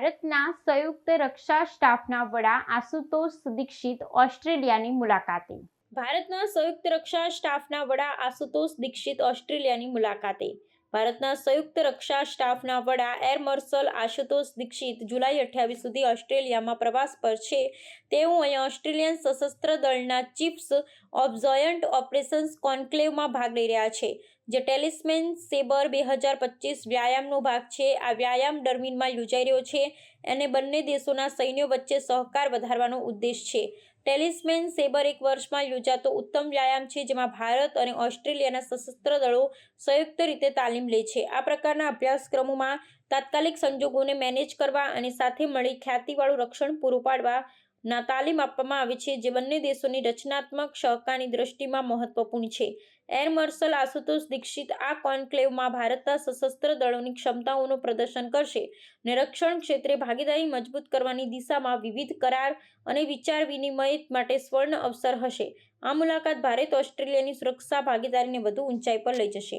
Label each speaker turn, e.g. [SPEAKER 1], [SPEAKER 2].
[SPEAKER 1] ભારતના સંયુક્ત રક્ષા સ્ટાફના વડા આશુતોષ દીક્ષિત ઓસ્ટ્રેલિયાની મુલાકાતે. ભારતના સંયુક્ત રક્ષા સ્ટાફના વડા આશુતોષ દીક્ષિત ઓસ્ટ્રેલિયાની મુલાકાતે. ભારતના સંયુક્ત રક્ષા સ્ટાફના વડા એર માર્શલ આશુતોષ દીક્ષિત જુલાઈ અઠ્યાવીસ સુધી ઓસ્ટ્રેલિયામાં પ્રવાસ પર છે. તેઓ અહીં ઓસ્ટ્રેલિયન સશસ્ત્ર દળના ચીફ્સ ઓફ જોયન્ટ ઓપરેશન્સ કોન્ક્લેવમાં ભાગ લઈ રહ્યા છે, જે ટેલિસ્મેન સેબર બે હજાર પચીસ વ્યાયામનો ભાગ છે. આ વ્યાયામ ડર્મિનમાં યોજાઈ રહ્યો છે અને બંને દેશોના સૈન્યો વચ્ચે સહકાર વધારવાનો ઉદ્દેશ છે. ટેલિસ્મેન સેબર એક વર્ષમાં યોજાતો ઉત્તમ વ્યાયામ છે, જેમાં ભારત અને ઓસ્ટ્રેલિયાના સશસ્ત્ર દળો સંયુક્ત રીતે તાલીમ લે છે. આ પ્રકારના અભ્યાસક્રમોમાં તાત્કાલિક સંજોગોને મેનેજ કરવા અને સાથે મળી ખ્યાતિવાળું રક્ષણ પૂરું પાડવા ના તાલીમ આપવામાં આવે છે જે બંને દેશોની રચનાત્મક સહકારની દ્રષ્ટિમાં મહત્વપૂર્ણ છે. એર માર્શલ આશુતોષ દીક્ષિત આ કોન્ક્લેવમાં ભારતના સશસ્ત્ર દળોની ક્ષમતાઓનું પ્રદર્શન કરશે અને રક્ષણ ક્ષેત્રે ભાગીદારી મજબૂત કરવાની દિશામાં વિવિધ કરાર અને વિચાર વિનિમય માટે સ્વર્ણ અવસર હશે. આ મુલાકાત ભારત ઓસ્ટ્રેલિયાની સુરક્ષા ભાગીદારીને વધુ ઊંચાઈ પર લઈ જશે.